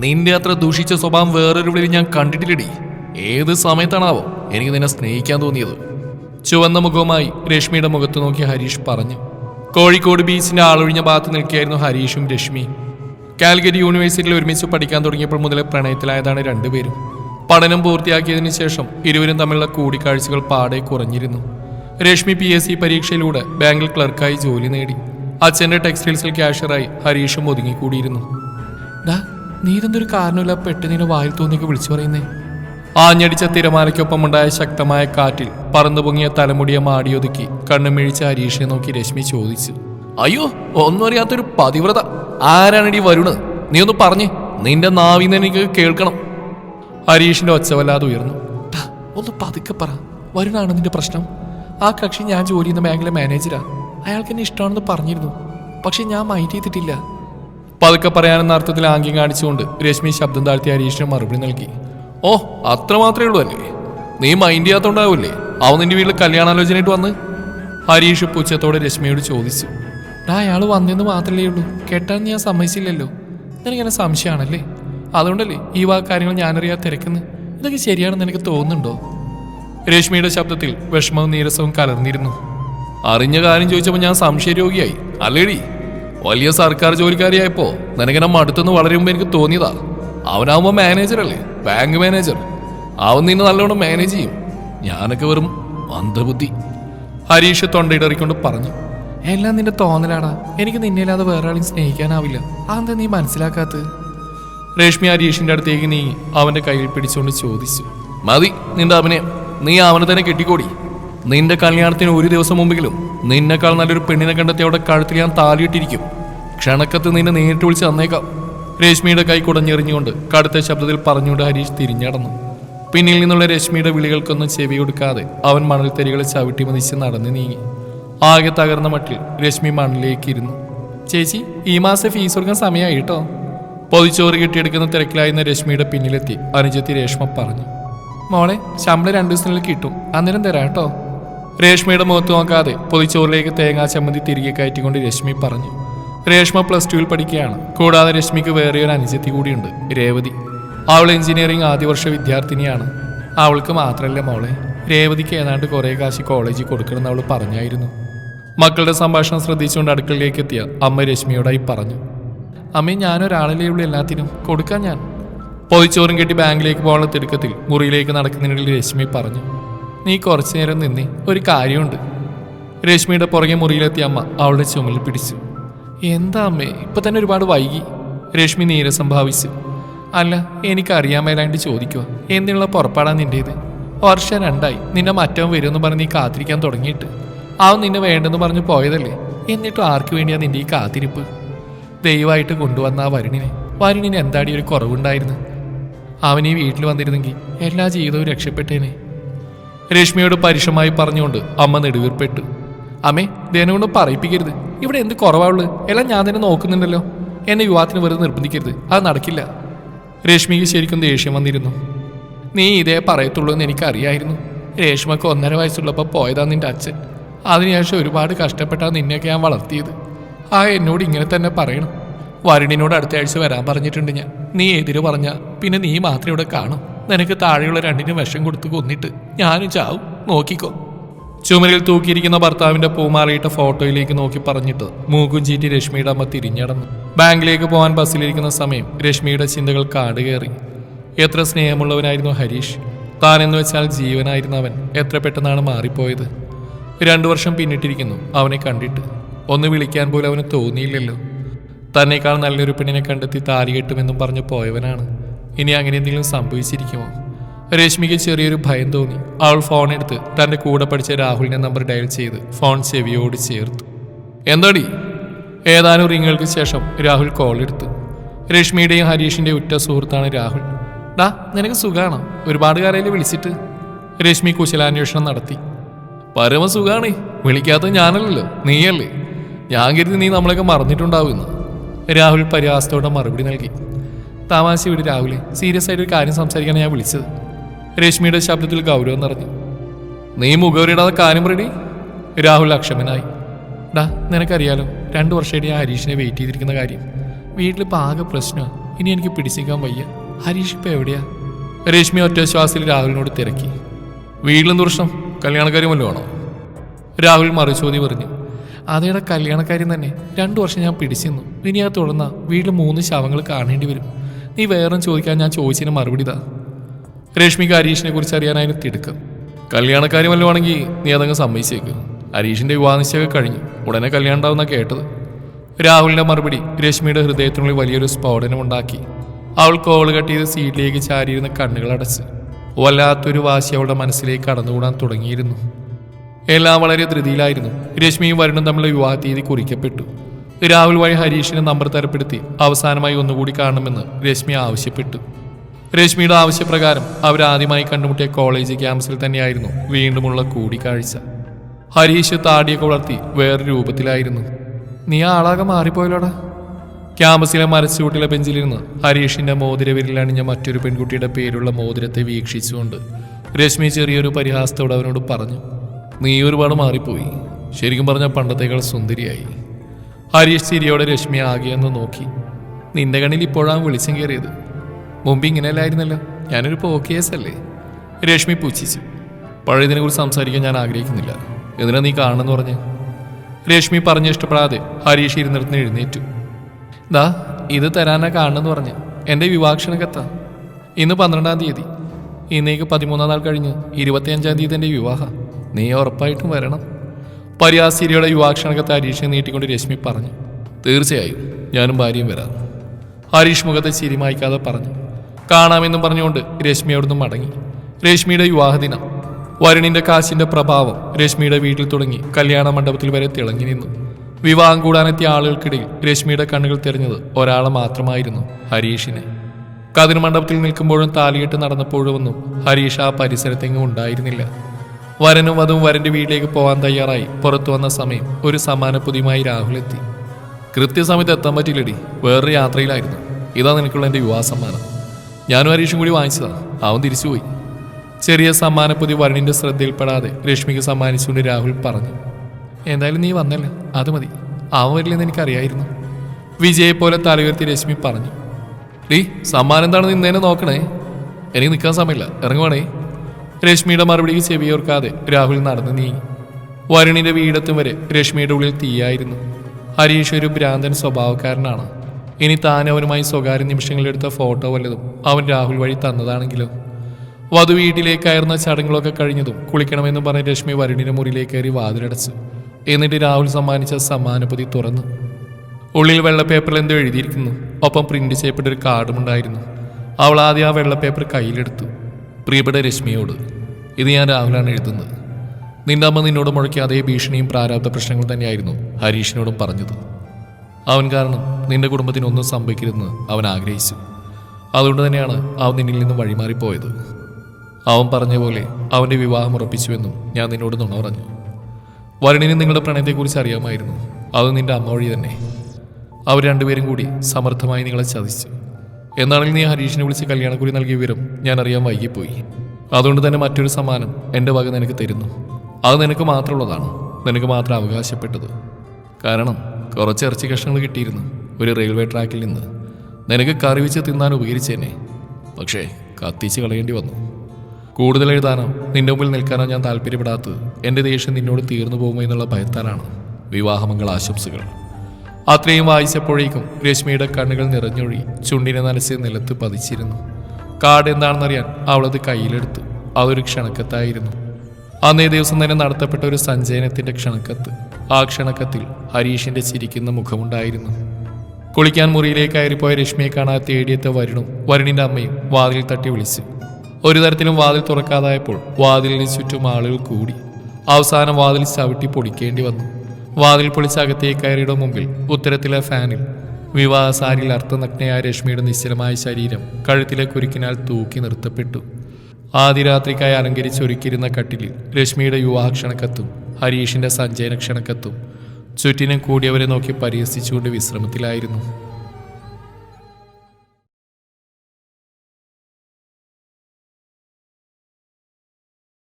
നിന്റെ അത്ര ദൂഷിച്ച സ്വഭാവം വേറൊരു വിളിയിൽ ഞാൻ കണ്ടിട്ടില്ലടി. ഏത് സമയത്താണാവോ എനിക്ക് നിന്നെ സ്നേഹിക്കാൻ തോന്നിയത്. ചുവന്ന മുഖവുമായി രശ്മിയുടെ മുഖത്ത് നോക്കി ഹരീഷ് പറഞ്ഞു. കോഴിക്കോട് ബീച്ചിന്റെ ആളൊഴിഞ്ഞ ഭാഗത്ത് നിൽക്കുകയായിരുന്നു ഹരീഷും രശ്മിയും കാൽഗരി യൂണിവേഴ്സിറ്റിയിൽ ഒരുമിച്ച് പഠിക്കാൻ തുടങ്ങിയപ്പോൾ മുതലേ പ്രണയത്തിലായതാണ് രണ്ടുപേരും. പഠനം പൂർത്തിയാക്കിയതിനു ശേഷം ഇരുവരും തമ്മിലുള്ള കൂടിക്കാഴ്ചകൾ പാടെ കുറഞ്ഞിരുന്നു. രശ്മി പി എസ് സി പരീക്ഷയിലൂടെ ബാങ്കിൽ ക്ലർക്കായി ജോലി നേടി. അച്ഛന്റെ ടെക്സ്റ്റൈൽസിൽ ക്യാഷ്യറായി ഹരീഷും ഒതുങ്ങിക്കൂടിയിരുന്നു. നീ ഇതെന്തൊരു കാരണമില്ല പെട്ടെന്നിനെ വായിൽ തോന്നിക്ക് വിളിച്ചു പറയുന്നേ? ആഞ്ഞടിച്ച തിരമാലയ്ക്കൊപ്പം ഉണ്ടായ ശക്തമായ കാറ്റിൽ പറന്നു പൊങ്ങിയ തലമുടിയെ മാടിയൊതുക്കി കണ്ണുമിഴിച്ച ഹരീഷിനെ നോക്കി രശ്മി ചോദിച്ചു. അയ്യോ ഒന്നും അറിയാത്തൊരു പതിവ്രത. ആരാണടി വരുണ്? നീ ഒന്ന് പറഞ്ഞേ. നിന്റെ നാവിന്ന് എനിക്ക് കേൾക്കണം. ഹരീഷിന്റെ ഒച്ച വല്ലാതെ ഉയർന്നു. ഒന്ന് പതുക്കെ പറ. വരുണാണ് നിന്റെ പ്രശ്നം? ആ കക്ഷി ഞാൻ ജോലി ചെയ്യുന്ന ബാങ്കിലെ മാനേജരാ. അയാൾക്ക് എന്നെ ഇഷ്ടമാണെന്ന് പറഞ്ഞിരുന്നു. പക്ഷെ ഞാൻ മൈൻഡ് ചെയ്തിട്ടില്ല. പതുക്കെ പറയാനെന്ന അർത്ഥത്തിൽ ആംഗ്യം കാണിച്ചുകൊണ്ട് രശ്മി ശബ്ദം താഴ്ത്തി ഹരീഷിന് മറുപടി നൽകി. ഓ അത്ര മാത്രമേ ഉള്ളൂ അല്ലേ? നീ മൈൻഡ് ചെയ്യാത്തോണ്ടാവൂലേ അവൻ നിന്റെ വീട്ടിൽ കല്യാണാലോചനയായിട്ട് വന്ന്? ഹരീഷ് പുച്ഛത്തോടെ രശ്മിയോട് ചോദിച്ചു. ഡാ അയാൾ വന്നെന്ന് മാത്രമല്ലേ ഉള്ളൂ. കേട്ടാൻ ഞാൻ സമ്മതിച്ചില്ലല്ലോ. നിനക്കെന്നെ സംശയമാണല്ലേ അതുകൊണ്ടല്ലേ ഈ വാ കാര്യങ്ങൾ ഞാനറിയാതെ തിരക്കുന്നു? ഇതൊക്കെ ശരിയാണെന്ന് എനിക്ക് തോന്നുന്നുണ്ടോ? രശ്മിയുടെ ശബ്ദത്തിൽ വിഷമവും നീരസവും കലർന്നിരുന്നു. അറിഞ്ഞ കാര്യം ചോദിച്ചപ്പോൾ ഞാൻ സംശയരോഗിയായി. അല്ലേടി? വലിയ സർക്കാർ ജോലിക്കാരിയായപ്പോ നിനക്കിനെ മടുത്തെന്ന് വളരെ മുമ്പ് എനിക്ക് തോന്നിയതാ. അവനാവുമ്പോ മാനേജർ അല്ലേ ബാങ്ക് മാനേജർ. അവൻ നിന്നെ നല്ലോണം മാനേജ് ചെയ്യും. ഞാനൊക്കെ വെറും മന്ദബുദ്ധി. ഹരീഷ് തൊണ്ടയിടറിക്കൊണ്ട് പറഞ്ഞു എല്ലാം നിന്റെ തോന്നലാടാ. എനിക്ക് നിന്നെയല്ലാതെ വേറെ ആളെയും സ്നേഹിക്കാനാവില്ല. അതെന്താ നീ മനസ്സിലാക്കാത്തത്? രേഷ്മി ഹരീഷിന്റെ അടുത്തേക്ക് നീ അവന്റെ കയ്യിൽ പിടിച്ചുകൊണ്ട് ചോദിച്ചു മതി നിന്റെ അഭിനയം നീ അവനെ തന്നെ കെട്ടിക്കോടി. നിന്റെ കല്യാണത്തിന് ഒരു ദിവസം മുമ്പെങ്കിലും നിന്നെക്കാൾ നല്ലൊരു പെണ്ണിനെ കണ്ടെത്തി അവിടെ കഴുത്തിൽ ഞാൻ താലിയിട്ടിരിക്കും. ക്ഷണക്കത്ത് നിന്നെ നേരിട്ട് വിളിച്ച് തന്നേക്കാം. രശ്മിയുടെ കൈ കുടഞ്ഞെറിഞ്ഞുകൊണ്ട് കടുത്ത ശബ്ദത്തിൽ പറഞ്ഞുകൊണ്ട് ഹരീഷ് തിരിഞ്ഞടന്നു. പിന്നിൽ നിന്നുള്ള രശ്മിയുടെ വിളികൾക്കൊന്നും ചെവി കൊടുക്കാതെ അവൻ മണൽ തെരികളെ ചവിട്ടി മതിച്ച് നടന്നു നീങ്ങി. ആകെ തകർന്ന മട്ടിൽ രശ്മി മണ്ണിലേക്ക് ഇരുന്നു. ചേച്ചി ഈ മാസം ഫീസ് കൊടുക്കാൻ സമയമായി കേട്ടോ പൊതിച്ചോറ് കിട്ടിയെടുക്കുന്ന തിരക്കിലായിരുന്ന രശ്മിയുടെ പിന്നിലെത്തി അനുജത്തി രേഷ്മ പറഞ്ഞു. മോളെ ശമ്പളം രണ്ടു ദിവസത്തിനുള്ളിൽ കിട്ടും. അന്നേരം തരാം കേട്ടോ. രേഷ്മയുടെ മുഖത്ത് നോക്കാതെ പൊതിച്ചോറിലേക്ക് തേങ്ങാ ചമ്മന്തി തിരികെ കയറ്റിക്കൊണ്ട് രശ്മി പറഞ്ഞു. രേഷ്മ പ്ലസ് ടുവിൽ പഠിക്കുകയാണ്. കൂടാതെ രശ്മിക്ക് വേറെ ഒരു അനുജത്തി കൂടിയുണ്ട് രേവതി. അവൾ എഞ്ചിനീയറിംഗ് ആദ്യ വർഷ വിദ്യാർത്ഥിനിയാണ്. അവൾക്ക് മാത്രമല്ല മോളെ രേവതിക്ക് ഏതാണ്ട് കുറേ കാശ് കോളേജിൽ കൊടുക്കണമെന്ന് അവൾ പറഞ്ഞായിരുന്നു. മക്കളുടെ സംഭാഷണം ശ്രദ്ധിച്ചുകൊണ്ട് അടുക്കളയിലേക്ക് എത്തിയ അമ്മ രശ്മിയോടായി പറഞ്ഞു. അമ്മേ ഞാനൊരാളിലേ ഉള്ളൂ എല്ലാത്തിനും. കൊടുക്കാൻ ഞാൻ. പൊതിച്ചോറും കെട്ടി ബാങ്കിലേക്ക് പോകാനുള്ള തിടുക്കത്തിൽ മുറിയിലേക്ക് നടക്കുന്നതിനിടയിൽ രശ്മി പറഞ്ഞു. നീ കുറച്ചു നേരം നിന്നേ. ഒരു കാര്യമുണ്ട്. രശ്മിയുടെ പുറകെ മുറിയിലെത്തിയ അമ്മ അവളുടെ ചുമലിൽ പിടിച്ചു. എന്താ അമ്മേ? ഇപ്പൊ തന്നെ ഒരുപാട് വൈകി. രശ്മി നീരസം ഭാവിച്ചു. അല്ല എനിക്കറിയാൻ ചോദിക്കുക എന്തിനുള്ള പുറപ്പാടാ നിന്റേത്? വർഷം രണ്ടായി. നിന്നെ മറ്റവൻ വരുമെന്ന് പറഞ്ഞ് നീ കാത്തിരിക്കാൻ തുടങ്ങിയിട്ട്. അവൻ നിന്നെ വേണ്ടെന്ന് പറഞ്ഞു പോയതല്ലേ? എന്നിട്ടും ആർക്ക് വേണ്ടിയാ നിന്റെ ഈ കാത്തിരിപ്പ്? ദയവായിട്ട് കൊണ്ടുവന്ന ആ വരുണിനെ. വരുണിന് എന്താടി ഒരു കുറവുണ്ടായിരുന്നു? അവൻ ഈ വീട്ടിൽ വന്നിരുന്നെങ്കിൽ എല്ലാ ജീവിതവും രക്ഷപ്പെട്ടേനെ. രശ്മിയോട് പരുഷമായി പറഞ്ഞുകൊണ്ട് അമ്മ നെടുവീർപ്പെട്ടു. അമ്മേ ദേനുകൊണ്ട് പറയിപ്പിക്കരുത്. ഇവിടെ എന്ത് കുറവാൾ എല്ലാം ഞാൻ തന്നെ നോക്കുന്നുണ്ടല്ലോ. എന്നെ വിവാഹത്തിന് വെറുതെ നിർബന്ധിക്കരുത്. അത് നടക്കില്ല. രശ്മിക്ക് ശരിക്കും ദേഷ്യം വന്നിരുന്നു. നീ ഇതേ പറയത്തുള്ളൂ എന്ന് എനിക്കറിയായിരുന്നു. രേഷ്മക്ക് ഒന്നര വയസ്സുള്ളപ്പോൾ പോയതാ നിന്റെ അച്ഛൻ. അതിനുശേഷം ഒരുപാട് കഷ്ടപ്പെട്ടാണ് നിന്നെയൊക്കെ ഞാൻ വളർത്തിയത്. ആ എന്നോട് ഇങ്ങനെ തന്നെ പറയണം. വരുണിനോട് അടുത്ത ആഴ്ച വരാൻ പറഞ്ഞിട്ടുണ്ട് ഞാൻ. നീ എതിര് പറഞ്ഞാൽ പിന്നെ നീ മാത്രം ഇവിടെ കാണും. നിനക്ക് താഴെയുള്ള രണ്ടിനും വിഷം കൊടുത്ത് കൊന്നിട്ട് ഞാനും ചാവും. നോക്കിക്കോ. ചുമരിൽ തൂക്കിയിരിക്കുന്ന ഭർത്താവിന്റെ പൂമാലയിട്ട ഫോട്ടോയിലേക്ക് നോക്കി പറഞ്ഞിട്ട് മൂക്കും ചീറ്റി രശ്മിയുടെ അമ്മ തിരിഞ്ഞടന്നു. ബാങ്കിലേക്ക് പോകാൻ ബസ്സിലിരിക്കുന്ന സമയം രശ്മിയുടെ ചിന്തകൾ കാടുകയറി. എത്ര സ്നേഹമുള്ളവനായിരുന്നു ഹരീഷ്. താൻ എന്ന് വെച്ചാൽ ജീവനായിരുന്ന അവൻ. എത്ര പെട്ടെന്നാണ് മാറിപ്പോയത്. രണ്ടു വർഷം പിന്നിട്ടിരിക്കുന്നു അവനെ കണ്ടിട്ട്. ഒന്ന് വിളിക്കാൻ പോലും അവന് തോന്നിയില്ലല്ലോ. തന്നെക്കാൾ നല്ലൊരു പെണ്ണിനെ കണ്ടെത്തി താലി കെട്ടുമെന്നും പറഞ്ഞു പോയവനാണ്. ഇനി അങ്ങനെ എന്തെങ്കിലും സംഭവിച്ചിരിക്കുമോ? രശ്മിക്ക് ചെറിയൊരു ഭയം തോന്നി. അവൾ ഫോൺ എടുത്ത് തന്റെ കൂടെ പഠിച്ച രാഹുലിന്റെ നമ്പർ ഡയൽ ചെയ്ത് ഫോൺ ചെവിയോട് ചേർത്തു. എന്താടി? ഏതാനും റിങ്ങുകൾക്ക് ശേഷം രാഹുൽ കോൾ എടുത്തു. രശ്മിയുടെയും ഹരീഷിന്റെയും ഉറ്റ സുഹൃത്താണ് രാഹുൽ. ഡാ നിനക്ക് സുഖാണോ? ഒരുപാട് കാലയിൽ വിളിച്ചിട്ട്? രശ്മി കുശലാന്വേഷണം നടത്തി. പരമ സുഖമാണ് വിളിക്കാത്ത ഞാനല്ലല്ലോ. നീയല്ലേ? ഞാൻ കരുതി നീ നമ്മളെയൊക്കെ മറന്നിട്ടുണ്ടാവുമെന്ന്. രാഹുൽ പരിഹാസത്തോടെ മറുപടി നൽകി. തമാശ വിട് രാഹുലെ സീരിയസ് ആയിട്ട് ഒരു കാര്യം സംസാരിക്കാൻ ഞാൻ വിളിച്ചത്. രശ്മിയുടെ ശബ്ദത്തിൽ ഗൗരവം നിറഞ്ഞു. നീ മുഖവരിടാതെ കാര്യം റെഡി രാഹുൽ അക്ഷമനായി. ഡാ നിനക്കറിയാലോ രണ്ടു വർഷമായിട്ട് ഞാൻ ഹരീഷിനെ വെയിറ്റ് ചെയ്തിരിക്കുന്ന കാര്യം. വീട്ടിലിപ്പോൾ ആകെ പ്രശ്നമാണ് ഇനി എനിക്ക് പിടിച്ചേക്കാൻ വയ്യ. ഹരീഷ് ഇപ്പം എവിടെയാ? രശ്മി ഒറ്റ രാഹുലിനോട് തിരക്കി. വീട്ടിലും പ്രശ്നം? കല്യാണക്കാരും വല്ലതും ആണോ? രാഹുൽ മറുചോദി പറഞ്ഞു. അതേടെ കല്യാണക്കാരും തന്നെ. രണ്ടു വർഷം ഞാൻ പിടിച്ചിരുന്നു. ഇനി അത് തുടർന്ന വീട്ടിൽ മൂന്ന് ശവങ്ങൾ കാണേണ്ടി വരും. നീ വേറൊന്നും ചോദിക്കാൻ ഞാൻ ചോദിച്ചതിന് മറുപടി താ രശ്മിക്ക് ഹരീഷിനെ കുറിച്ച് അറിയാനായിരുന്നു തിടുക്കം. കല്യാണക്കാരി വല്ലതുവാണെങ്കിൽ നീ അതങ്ങ് സമ്മതിച്ചേക്ക്. ഹരീഷിന്റെ വിവാഹ നിശ്ചയമൊക്കെ കഴിഞ്ഞു ഉടനെ കല്യാണം ഉണ്ടാവുന്ന കേട്ടത്. രാഹുലിന്റെ മറുപടി രശ്മിയുടെ ഹൃദയത്തിനുള്ളിൽ വലിയൊരു സ്ഫോടനമുണ്ടാക്കി അവൾ കോൾ കട്ട് ചെയ്ത് സീറ്റിലേക്ക് ചാരിയിരുന്ന കണ്ണുകൾ അടച്ച്. വല്ലാത്തൊരു വാശി അവളുടെ മനസ്സിലേക്ക് കടന്നുകൂടാൻ തുടങ്ങിയിരുന്നു. എല്ലാം വളരെ ധൃതിയിലായിരുന്നു. രശ്മിയും വരുണും തമ്മിലുള്ള വിവാഹ തീയതി കുറിക്കപ്പെട്ടു. രാഹുൽ വഴി ഹരീഷിന് നമ്പർ തരപ്പെടുത്തി അവസാനമായി ഒന്നുകൂടി കാണണമെന്ന് രശ്മി ആവശ്യപ്പെട്ടു. രശ്മിയുടെ ആവശ്യപ്രകാരം അവരാദ്യമായി കണ്ടുമുട്ടിയ കോളേജ് ക്യാമ്പസിൽ തന്നെയായിരുന്നു വീണ്ടുമുള്ള കൂടിക്കാഴ്ച. ഹരീഷ് താടിയൊക്കെ വളർത്തി വേറെ രൂപത്തിലായിരുന്നു. നീ ആളാകെ മാറിപ്പോയല്ലോടാ? ക്യാമ്പസിലെ മരച്ചുവട്ടിലെ ബെഞ്ചിലിരുന്ന് ഹരീഷിന്റെ മോതിര വിരലണിഞ്ഞ മറ്റൊരു പെൺകുട്ടിയുടെ പേരുള്ള മോതിരത്തെ വീക്ഷിച്ചുകൊണ്ട് രശ്മി ചെറിയൊരു പരിഹാസത്തോടെ അവനോട് പറഞ്ഞു നീ ഒരുപാട് മാറിപ്പോയി. ശരിക്കും പറഞ്ഞ പണ്ടത്തേക്കാൾ സുന്ദരിയായി. ഹരീഷ് ചിരിയോടെ രശ്മി ആകെയെന്ന് നോക്കി. നിന്റെ കണ്ണിൽ ഇപ്പോഴാണ് വെളിച്ചം കയറിയത്. മുമ്പ് ഇങ്ങനെയല്ലായിരുന്നല്ലോ. ഞാനൊരു പോക്കേസ് അല്ലേ? രശ്മി പൂച്ഛിച്ചു പഴയതിനെ കുറിച്ച് സംസാരിക്കാൻ ഞാൻ ആഗ്രഹിക്കുന്നില്ല. എന്തിനാ നീ കാണണമെന്ന് പറഞ്ഞ്? രശ്മി പറഞ്ഞ് ഇഷ്ടപ്പെടാതെ ഹരീഷ് ഇരുന്നിടത്ത് എഴുന്നേറ്റു. ദാ ഇത് തരാനാ കാണണമെന്ന് പറഞ്ഞ്. എന്റെ വിവാക്ഷണ കത്ത ഇന്ന് പന്ത്രണ്ടാം തീയതി. ഇന്നേക്ക് പതിമൂന്നാം നാൾ കഴിഞ്ഞ് ഇരുപത്തിയഞ്ചാം തീയതി എന്റെ വിവാഹം. നീ ഉറപ്പായിട്ടും വരണം. പരിയാസിരിയുടെ യുവാക്ഷണകത്തെ ഹരീഷിനെ നീട്ടിക്കൊണ്ട് രശ്മി പറഞ്ഞു തീർച്ചയായും ഞാനും ഭാര്യയും വരാം. ഹരീഷ് മുഖത്തെ ചിരി പറഞ്ഞു കാണാമെന്നും പറഞ്ഞുകൊണ്ട് രശ്മി അവിടുന്ന് മടങ്ങി. രശ്മിയുടെ വിവാഹദിനം. വരുണിന്റെ കാശിന്റെ പ്രഭാവം രശ്മിയുടെ വീട്ടിൽ തുടങ്ങി കല്യാണ മണ്ഡപത്തിൽ വരെ തിളങ്ങി നിന്നു. വിവാഹം കൂടാനെത്തിയ ആളുകൾക്കിടയിൽ രശ്മിയുടെ കണ്ണുകൾ തിരഞ്ഞത് ഒരാളെ മാത്രമായിരുന്നു ഹരീഷിനെ. കതിർ മണ്ഡപത്തിൽ നിൽക്കുമ്പോഴും താലികെട്ട് നടന്നപ്പോഴുമൊന്നും ഹരീഷ് ആ പരിസരത്തെങ്ങും ഉണ്ടായിരുന്നില്ല. വരനും വധുവും വരന്റെ വീട്ടിലേക്ക് പോകാൻ തയ്യാറായി. പുറത്തു വന്ന സമയം ഒരു സമാന പുതിയുമായി രാഹുൽ എത്തി. കൃത്യസമയത്ത് എത്താൻ പറ്റില്ലടി വേറൊരു യാത്രയിലായിരുന്നു. ഇതാ നിനക്കുള്ള എന്റെ വിവാഹ സമ്മാനം. ഞാനും ഹരീഷും കൂടി വാങ്ങിച്ചതാണ്. അവൻ തിരിച്ചുപോയി ചെറിയ സമ്മാനപ്പൊതി വരണിന്റെ ശ്രദ്ധയിൽപ്പെടാതെ രശ്മിക്ക് സമ്മാനിച്ചുകൊണ്ട് രാഹുൽ പറഞ്ഞു എന്തായാലും നീ വന്നല്ല? അത് മതി. അവൻ വരില്ലെന്ന് എനിക്കറിയായിരുന്നു. വിജയെ പോലെ തലയുയർത്തി രശ്മി പറഞ്ഞു ഡീ സമ്മാനം എന്താണെന്ന് ഇന്നേനെ നോക്കണേ. എനിക്ക് നിൽക്കാൻ സമയമില്ല. ഇറങ്ങുവാണേ. രശ്മിയുടെ മറുപടി ചെവിയോർക്കാതെ രാഹുൽ നടന്നു നീങ്ങി. വരുണിന്റെ വീടെത്തും വരെ രശ്മിയുടെ ഉള്ളിൽ തീയായിരുന്നു. ഹരീഷ് ഒരു ഭ്രാന്തൻ സ്വഭാവക്കാരനാണ്. ഇനി താൻ അവനുമായി സ്വകാര്യ നിമിഷങ്ങളിലെടുത്ത ഫോട്ടോ വല്ലതും അവൻ രാഹുൽ വഴി തന്നതാണെങ്കിലും? വധു വീട്ടിലേക്കായിരുന്ന ചടങ്ങുകളൊക്കെ കഴിഞ്ഞതും കുളിക്കണമെന്ന് പറഞ്ഞ് രശ്മി വരുണിന്റെ മുറിയിലേക്ക് കയറി വാതിലടച്ചു. എന്നിട്ട് രാഹുൽ സമ്മാനിച്ച സമ്മാനപതി തുറന്നു. ഉള്ളിൽ വെള്ള പേപ്പറിൽ എന്തോ എഴുതിയിരിക്കുന്നു. ഒപ്പം പ്രിന്റ് ചെയ്യപ്പെട്ട ഒരു കാർഡും ഉണ്ടായിരുന്നു. അവൾ ആദ്യം ആ വെള്ള പേപ്പർ കയ്യിലെടുത്തു. പ്രിയപ്പെട്ട രശ്മിയോട് ഇത് ഞാൻ രാഹുലാണ് എഴുതുന്നത്. നിന്റെ അമ്മ നിന്നോട് മുഴക്കിയ അതേ ഭീഷണിയും പ്രാരാബ്ധ പ്രശ്നങ്ങൾ തന്നെയായിരുന്നു ഹരീഷിനോടും പറഞ്ഞത്. അവൻ കാരണം നിന്റെ കുടുംബത്തിന് ഒന്നും സംഭവിക്കരുതെന്ന് അവൻ ആഗ്രഹിച്ചു. അതുകൊണ്ട് തന്നെയാണ് അവൻ നിന്നിൽ നിന്നും വഴിമാറിപ്പോയത്. അവൻ പറഞ്ഞ പോലെ അവന്റെ വിവാഹം ഉറപ്പിച്ചുവെന്നും ഞാൻ നിന്നോട് നുണ പറഞ്ഞു. വരുണിന് നിങ്ങളുടെ പ്രണയത്തെക്കുറിച്ച് അറിയാമായിരുന്നു. അത് നിന്റെ അമ്മ വഴി തന്നെ. അവർ രണ്ടുപേരും കൂടി സമർത്ഥമായി നിങ്ങളെ ചതിച്ചു. എന്നാണെങ്കിൽ നീ ഹരീഷിനെ വിളിച്ച് കല്യാണക്കുറി നൽകിയ വിവരം ഞാൻ അറിയാൻ വൈകിപ്പോയി. അതുകൊണ്ട് തന്നെ മറ്റൊരു സമ്മാനം എന്റെ വക നിനക്ക് തരുന്നു. അത് നിനക്ക് മാത്രമുള്ളതാണ്. നിനക്ക് മാത്രം അവകാശപ്പെട്ടത്. കാരണം കുറച്ച് ഇറച്ചി കഷ്ണങ്ങൾ കിട്ടിയിരുന്നു ഒരു റെയിൽവേ ട്രാക്കിൽ നിന്ന്. നിനക്ക് കറി വെച്ച് തിന്നാൻ ഉപകരിച്ചേനെ. പക്ഷേ കത്തിച്ച് കളയേണ്ടി വന്നു. കൂടുതൽ എഴുതാനോ നിന്റെ മുമ്പിൽ നിൽക്കാനോ ഞാൻ താല്പര്യപ്പെടാത്തത് എന്റെ ദേഷ്യം നിന്നോട് തീർന്നു പോകുമോ എന്നുള്ള ഭയത്താലാണ് വിവാഹമംഗള ആശംസകൾ അത്രയും വായിച്ചപ്പോഴേക്കും രശ്മിയുടെ കണ്ണുകൾ നിറഞ്ഞൊഴി ചുണ്ടിനെ നനച്ച് നിലത്ത് പതിച്ചിരുന്നു. കാർഡ് എന്താണെന്നറിയാൻ അവളത് കയ്യിലെടുത്തു. അതൊരു ക്ഷണക്കത്തായിരുന്നു. അന്നേ ദിവസം തന്നെ നടത്തപ്പെട്ട ഒരു സഞ്ചയനത്തിന്റെ ക്ഷണക്കത്ത്. ആ ക്ഷണക്കത്തിൽ ഹരീഷിന്റെ ചിരിക്കുന്ന മുഖമുണ്ടായിരുന്നു. കുളിക്കാൻ മുറിയിലേക്ക് കയറിപ്പോയ രശ്മിയെ കാണാൻ തേടിയെത്ത വരുണും വരുണിന്റെ അമ്മയും വാതിൽ തട്ടി വിളിച്ചു. ഒരു തരത്തിലും വാതിൽ തുറക്കാതായപ്പോൾ വാതിലിന് ചുറ്റും ആളുകൾ കൂടി. അവസാനം വാതിൽ ചവിട്ടി പൊടിക്കേണ്ടി വന്നു. വാതിൽ പൊളിച്ചകത്തെ കയറിയുടെ മുമ്പിൽ ഉത്തരത്തിലെ ഫാനിൽ വിവാഹ സാരിയിൽ അർത്ഥനഗ്നയായ രശ്മിയുടെ നിശ്ചലമായ ശരീരം കഴുത്തിലെ കുരുക്കിനാൽ തൂക്കി നിർത്തപ്പെട്ടു. ആദ്യരാത്രിക്കായി അലങ്കരിച്ച് അലങ്കരിച്ചൊരുക്കിയിരുന്ന കട്ടിലിൽ രശ്മിയുടെ യുവാക്ഷണക്കത്തും ഹരീഷിന്റെ സഞ്ജയനക്ഷണക്കത്തും ചുറ്റിനും കൂടിയവരെ നോക്കി പരിഹസിച്ചുകൊണ്ട് വിശ്രമത്തിലായിരുന്നു.